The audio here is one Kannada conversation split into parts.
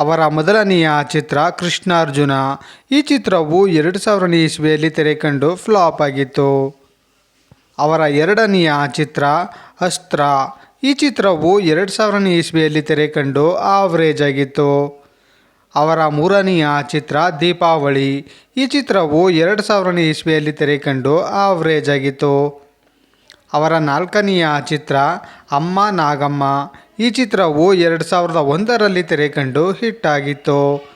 ಅವರ ಮೊದಲನೆಯ ಚಿತ್ರ ಕೃಷ್ಣಾರ್ಜುನ. ಈ ಚಿತ್ರವು ಎರಡು ಸಾವಿರನೇ ಇಸ್ವಿಯಲ್ಲಿ ತೆರೆಕಂಡು ಫ್ಲಾಪ್ ಆಗಿತ್ತು. ಅವರ ಎರಡನೆಯ ಚಿತ್ರ ಅಸ್ತ್ರ. ಈ ಚಿತ್ರವು ಎರಡು ಸಾವಿರನೇ ಇಸ್ವಿಯಲ್ಲಿ ತೆರೆಕಂಡು ಆವರೇಜ್ ಆಗಿತ್ತು. ಅವರ ಮೂರನೆಯ ಚಿತ್ರ ದೀಪಾವಳಿ. ಈ ಚಿತ್ರವು ಎರಡು ಸಾವಿರನೇ ಇಸ್ವಿಯಲ್ಲಿ ತೆರೆಕಂಡು ಆವರೇಜ್ ಆಗಿತ್ತು. ಅವರ ನಾಲ್ಕನೆಯ ಚಿತ್ರ ಅಮ್ಮ ನಾಗಮ್ಮ. ಈ ಚಿತ್ರವು ಎರಡು ಸಾವಿರದ ಒಂದರಲ್ಲಿ ತೆರೆಕಂಡು ಹಿಟ್ ಆಗಿತ್ತು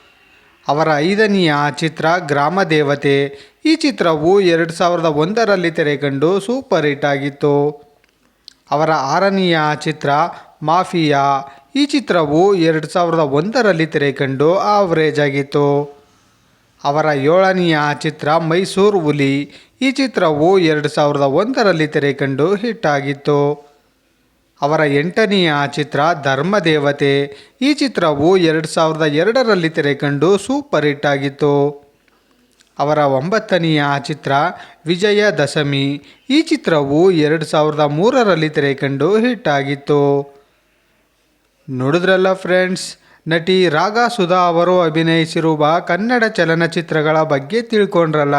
ಅವರ ಐದನೆಯ ಚಿತ್ರ ಗ್ರಾಮ ದೇವತೆ, ಈ ಚಿತ್ರವು ಎರಡು ಸಾವಿರದ ಒಂದರಲ್ಲಿ ತೆರೆಕಂಡು ಸೂಪರ್ ಹಿಟ್ ಆಗಿತ್ತು. ಅವರ ಆರನೆಯ ಚಿತ್ರ ಮಾಫಿಯಾ, ಈ ಚಿತ್ರವು ಎರಡು ಸಾವಿರದ ಒಂದರಲ್ಲಿ ತೆರೆಕಂಡು ಆವರೇಜ್ ಆಗಿತ್ತು. ಅವರ ಏಳನೆಯ ಚಿತ್ರ ಮೈಸೂರು ಹುಲಿ, ಈ ಚಿತ್ರವು ಎರಡು ಸಾವಿರದ ಒಂದರಲ್ಲಿ ತೆರೆಕಂಡು ಹಿಟ್ ಆಗಿತ್ತು. ಅವರ ಎಂಟನೆಯ ಚಿತ್ರ ಧರ್ಮದೇವತೆ. ಈ ಚಿತ್ರವು ಎರಡು ಸಾವಿರದ ಎರಡರಲ್ಲಿ ತೆರೆಕಂಡು ಸೂಪರ್ ಹಿಟ್ ಆಗಿತ್ತು ಅವರ ಒಂಬತ್ತನೆಯ ಚಿತ್ರ ವಿಜಯ ದಶಮಿ ಈ ಚಿತ್ರವು ಎರಡು ಸಾವಿರದ ಮೂರರಲ್ಲಿ ತೆರೆಕಂಡು ಹಿಟ್ ಆಗಿತ್ತು ನೋಡಿದ್ರಲ್ಲ ಫ್ರೆಂಡ್ಸ್, ನಟಿ ರಾಗಾ ಸುಧಾ ಅವರು ಅಭಿನಯಿಸಿರುವ ಕನ್ನಡ ಚಲನಚಿತ್ರಗಳ ಬಗ್ಗೆ ತಿಳ್ಕೊಂಡ್ರಲ್ಲ.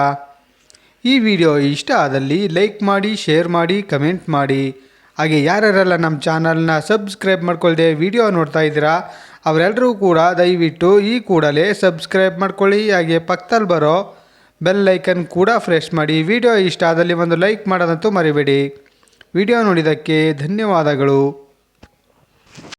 ಈ ವಿಡಿಯೋ ಇಷ್ಟ ಆದಲ್ಲಿ ಲೈಕ್ ಮಾಡಿ, ಶೇರ್ ಮಾಡಿ, ಕಮೆಂಟ್ ಮಾಡಿ. ಹಾಗೆ ಯಾರ್ಯಾರೆಲ್ಲ ನಮ್ಮ ಚಾನಲ್ನ ಸಬ್ಸ್ಕ್ರೈಬ್ ಮಾಡ್ಕೊಳ್ದೆ ವಿಡಿಯೋ ನೋಡ್ತಾ ಇದ್ದೀರಾ ಅವರೆಲ್ಲರೂ ಕೂಡ ದಯವಿಟ್ಟು ಈ ಕೂಡಲೇ ಸಬ್ಸ್ಕ್ರೈಬ್ ಮಾಡ್ಕೊಳ್ಳಿ. ಹಾಗೆ ಪಕ್ಕದಲ್ಲಿ ಬರೋ ಬೆಲ್ ಲೈಕನ್ ಕೂಡ ಫ್ರೆಶ್ ಮಾಡಿ. ವಿಡಿಯೋ ಇಷ್ಟ ಆದಲ್ಲಿ ಒಂದು ಲೈಕ್ ಮಾಡೋದಂತೂ ಮರಿಬೇಡಿ. ವಿಡಿಯೋ ನೋಡಿದ್ದಕ್ಕೆ ಧನ್ಯವಾದಗಳು.